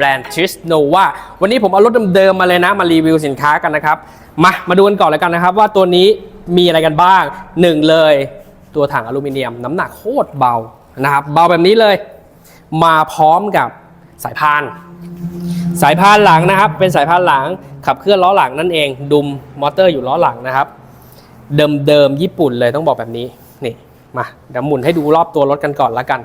แบรนด์ t r i s n o v a วันนี้ผมเอารถเดิมๆมาเลยนะมารีวิวสินค้ากันนะครับ มามาดูกันก่อนเลยกันนะครับ ว่าตัวนี้มีอะไรกันบ้างหนึ่งเลย ตัวถังอลูมิเนียม น้ำหนักโคตรเบานะครับเบาแบบนี้เลย มาพร้อมกับสายพาน สายพานหลังนะครับ เป็นสายพานหลังขับเคลื่อนล้อหลังนั่นเอง ดุมมอเตอร์อยู่ล้อหลังนะครับ เดิมๆญี่ปุ่นเลยต้องบอกแบบนี้นี่มาเดี๋ยวหมุนให้ดูรอบตัวรถกันก่อนละกัน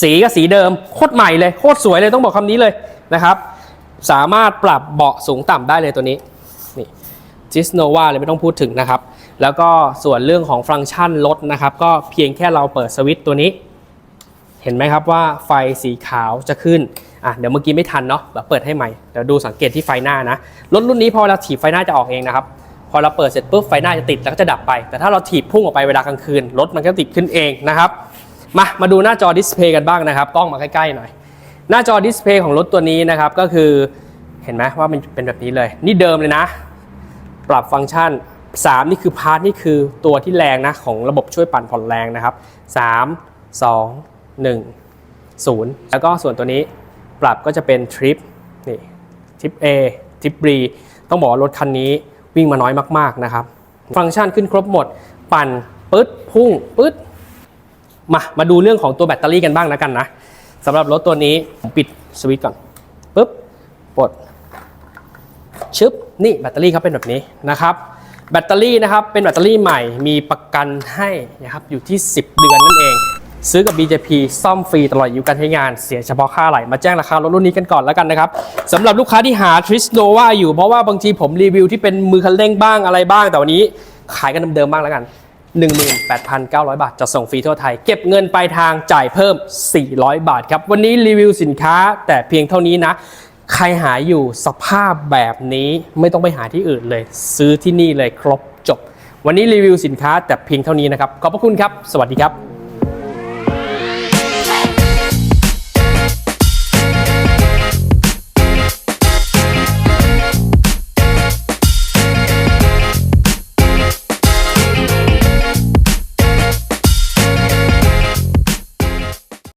สีก็สีเดิมโคตรใหม่เลยโคตรสวยเลยต้องบอกคำนี้เลยนะครับ สามารถปรับเบาะสูงต่ำได้เลยตัวนี้นี่จิสโนวาเลยไม่ต้องพูดถึงนะครับ แล้วก็ส่วนเรื่องของฟังก์ชันรถนะครับ ก็เพียงแค่เราเปิดสวิตช์ตัวนี้ เห็นไหมครับว่าไฟสีขาวจะขึ้นอะเดี๋ยวเมื่อกี้ไม่ทันเนาะแบบเปิดให้ใหม่เดี๋ยวดูสังเกตที่ไฟหน้านะรถรุ่นนี้พอเราถีบไฟหน้าจะออกเองนะครับพอเราเปิดเสร็จปุ๊บไฟหน้าจะติดแล้วก็จะดับไป แต่ถ้าเราถีบพุ่งออกไปเวลากลางคืนรถมันก็ติดขึ้นเองนะครับ มา มาดูหน้าจอดิสเพย์กันบ้างนะครับ กล้องมาใกล้ๆหน่อย หน้าจอดิสเพย์ของรถตัวนี้นะครับ ก็คือเห็นไหมว่ามันเป็นแบบนี้เลย นี่เดิมเลยนะ ปรับฟังก์ชัน 3 นี่คือพาร์ทนี่คือตัวที่แรงนะ ของระบบช่วยปั่นผ่อนแรงนะครับ 3 2 1 0 แล้วก็ส่วนตัวนี้ปรับก็จะเป็นทริปนี่ทริป A ทริป B ต้องบอกว่ารถคันนี้วิ่งมาน้อยมากๆนะครับ ฟังก์ชันขึ้นครบหมด ปั่นปึ๊ดพุ่งปึ๊ด มามาดูเรื่องของตัวแบตเตอรี่กันบ้างนะกันนะสำหรับรถตัวนี้ผมปิดสวิตช์ก่อนปึ๊บปลดชึบนี่แบตเตอรี่เขาเป็นแบบนี้นะครับแบตเตอรี่นะครับเป็นแบตเตอรี่ใหม่มีประกันให้นะครับอยู่ที่ 10 เดือนนั่นเอง ซื้อกับ BJP ซ่อมฟรีตลอดอายุการใช้งานเสียเฉพาะค่าไหลมาแจ้งราคารถรุ่นนี้กันก่อนแล้วกันนะครับสำหรับลูกค้าที่หา t r i s n o v a อยู่เพราะว่าบางทีผมรีวิวที่เป็นมือคันเร่งบ้างอะไรบ้าง แต่วันนี้ขายกันเดิมๆบ้างแล้วกัน 18,900 บาทจะส่งฟรีทั่วไทย เก็บเงินปลายทางจ่ายเพิ่ม 400 บาทครับ วันนี้รีวิวสินค้าแต่เพียงเท่านี้นะ ใครหาอยู่สภาพแบบนี้ไม่ต้องไปหาที่อื่นเลย ซื้อที่นี่เลยครบจบ วันนี้รีวิวสินค้าแต่เพียงเท่านี้นะครับ ขอบพระคุณครับ สวัสดีครับ